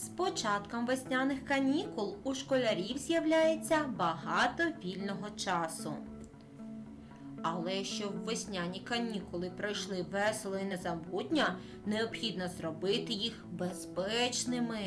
З початком весняних канікул у школярів з'являється багато вільного часу. Але щоб весняні канікули пройшли весело і незабутньо, необхідно зробити їх безпечними.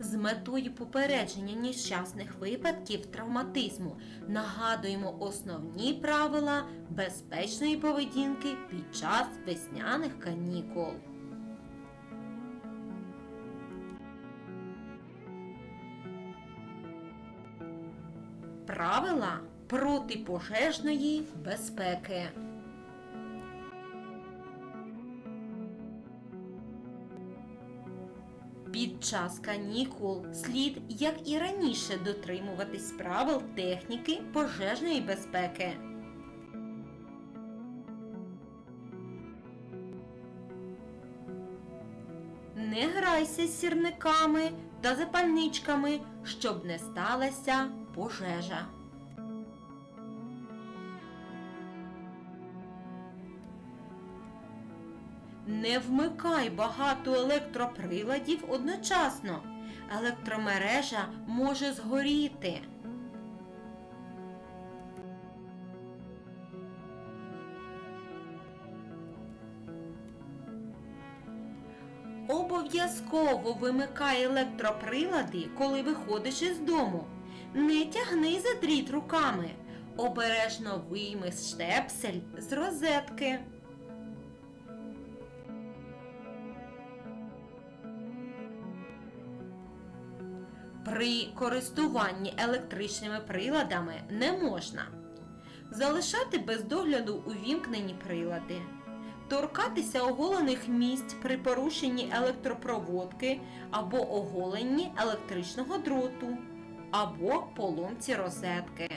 З метою попередження нещасних випадків травматизму нагадуємо основні правила безпечної поведінки під час весняних канікул. Правила протипожежної безпеки. Час канікул слід, як і раніше, дотримуватись правил техніки пожежної безпеки. Не грайся з сірниками та запальничками, щоб не сталася пожежа. Не вмикай багато електроприладів одночасно. Електромережа може згоріти. Обов'язково вимикай електроприлади, коли виходиш із дому. Не тягни за дріт руками. Обережно вийми штепсель з розетки. При користуванні електричними приладами не можна залишати без догляду увімкнені прилади, торкатися оголених місць при порушенні електропроводки або оголенні електричного дроту, або поломці розетки.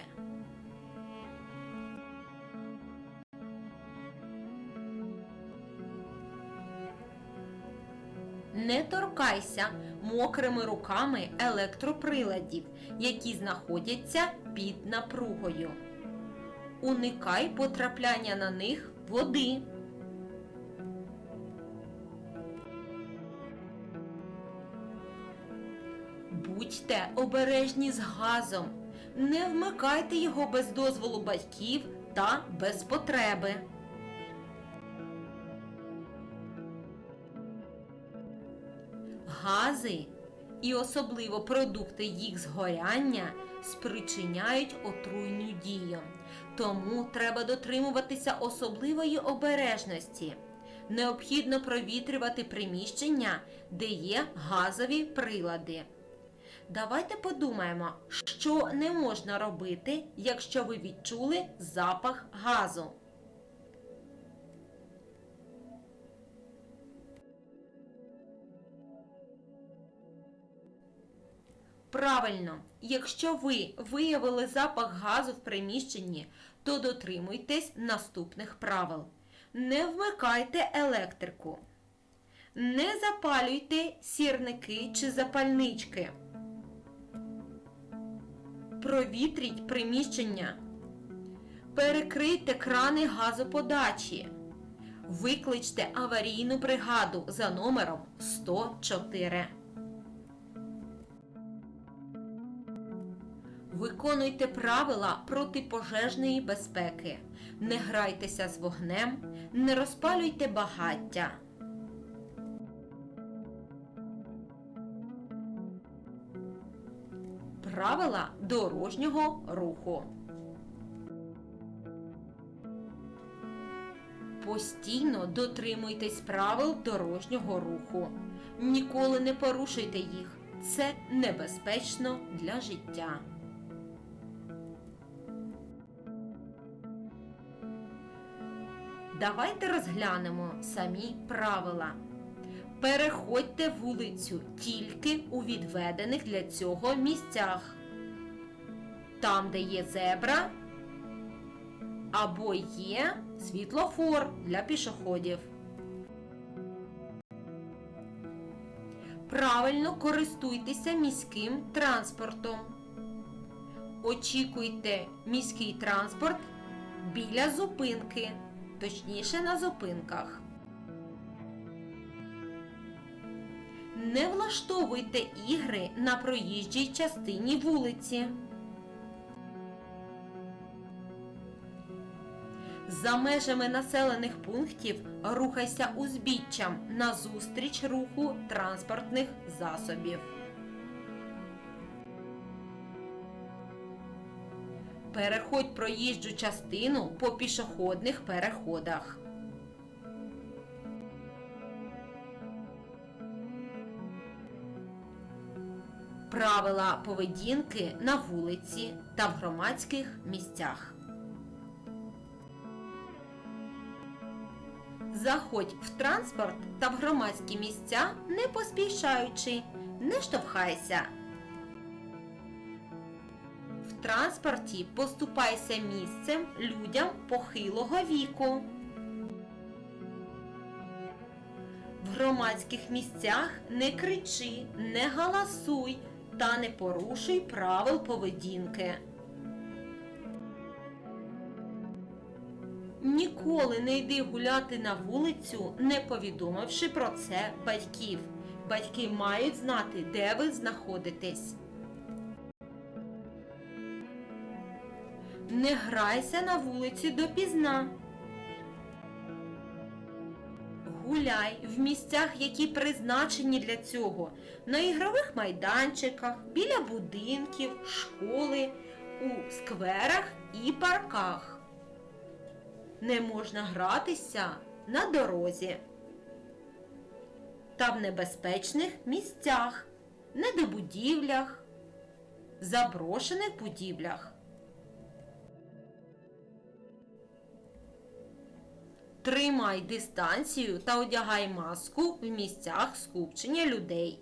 Не торкайся мокрими руками електроприладів, які знаходяться під напругою. Уникай потрапляння на них води. Будьте обережні з газом. Не вмикайте його без дозволу батьків та без потреби. Гази і особливо продукти їх згоряння спричиняють отруйну дію. Тому треба дотримуватися особливої обережності. Необхідно провітрювати приміщення, де є газові прилади. Давайте подумаємо, що не можна робити, якщо ви відчули запах газу. Правильно, якщо ви виявили запах газу в приміщенні, то дотримуйтесь наступних правил. Не вмикайте електрику. Не запалюйте сірники чи запальнички. Провітріть приміщення. Перекрийте крани газоподачі. Викличте аварійну бригаду за номером 104. Виконуйте правила протипожежної безпеки. Не грайтеся з вогнем, не розпалюйте багаття. Правила дорожнього руху. Постійно дотримуйтесь правил дорожнього руху. Ніколи не порушуйте їх. Це небезпечно для життя. Давайте розглянемо самі правила. Переходьте вулицю тільки у відведених для цього місцях. Там, де є зебра або є світлофор для пішоходів. Правильно користуйтеся міським транспортом. Очікуйте міський транспорт біля зупинки. Точніше на зупинках. Не влаштовуйте ігри на проїжджій частині вулиці. За межами населених пунктів рухайся узбіччям назустріч руху транспортних засобів. Переходь проїжджу частину по пішохідних переходах. Правила поведінки на вулиці та в громадських місцях. Заходь в транспорт та в громадські місця не поспішаючи, не штовхайся. Транспорті поступайся місцем людям похилого віку. В громадських місцях не кричи, не галасуй та не порушуй правил поведінки. Ніколи не йди гуляти на вулицю, не повідомивши про це батьків. Батьки мають знати, де ви знаходитесь. Не грайся на вулиці допізна. Гуляй в місцях, які призначені для цього, на ігрових майданчиках, біля будинків, школи, у скверах і парках. Не можна гратися на дорозі та в небезпечних місцях, недобудівлях, заброшених будівлях. Тримай дистанцію та одягай маску в місцях скупчення людей.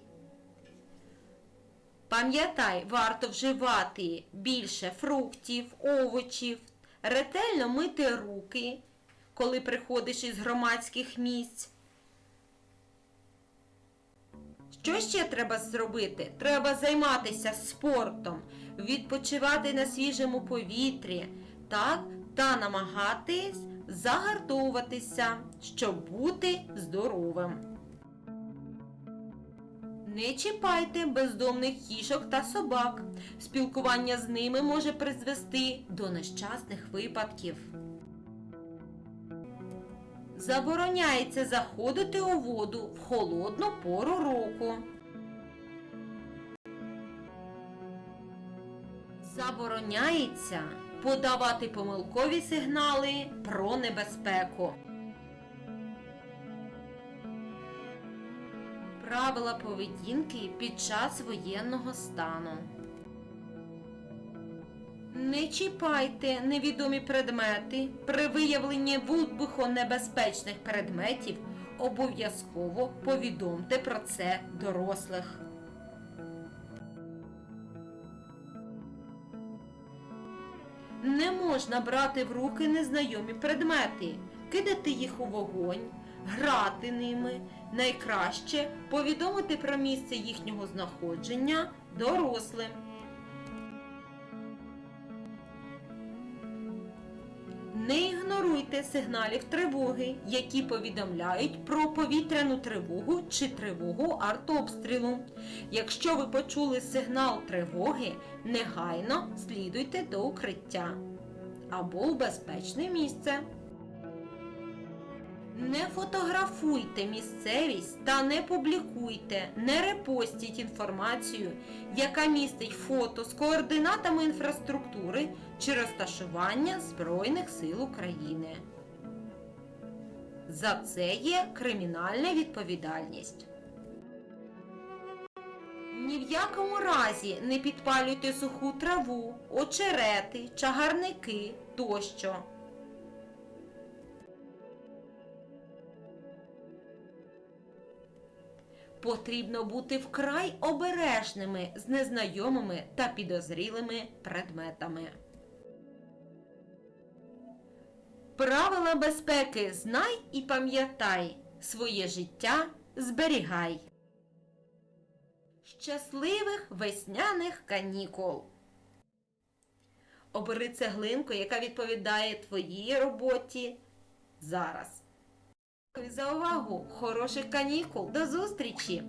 Пам'ятай, варто вживати більше фруктів, овочів, ретельно мити руки, коли приходиш із громадських місць. Що ще треба зробити? Треба займатися спортом, відпочивати на свіжому повітрі, так, та намагатись загартовуватися, щоб бути здоровим. Не чіпайте бездомних кішок та собак. Спілкування з ними може призвести до нещасних випадків. Забороняється заходити у воду в холодну пору року. Забороняється подавати помилкові сигнали про небезпеку. Правила поведінки під час воєнного стану. Не чіпайте невідомі предмети. При виявленні вибухонебезпечних предметів обов'язково повідомте про це дорослих. Можна брати в руки незнайомі предмети, кидати їх у вогонь, грати ними. Найкраще повідомити про місце їхнього знаходження дорослим. Не ігноруйте сигналів тривоги, які повідомляють про повітряну тривогу чи тривогу артобстрілу. Якщо ви почули сигнал тривоги, негайно слідуйте до укриття або в безпечне місце. Не фотографуйте місцевість та не публікуйте, не репостіть інформацію, яка містить фото з координатами інфраструктури чи розташування Збройних сил України. За це є кримінальна відповідальність. Ні в якому разі не підпалюйте суху траву, очерети, чагарники тощо. Потрібно бути вкрай обережними з незнайомими та підозрілими предметами. Правила безпеки знай і пам'ятай, своє життя зберігай. Щасливих весняних канікул! Обери цеглинку, яка відповідає твоїй роботі зараз. Дякую за увагу! Хороших канікул! До зустрічі!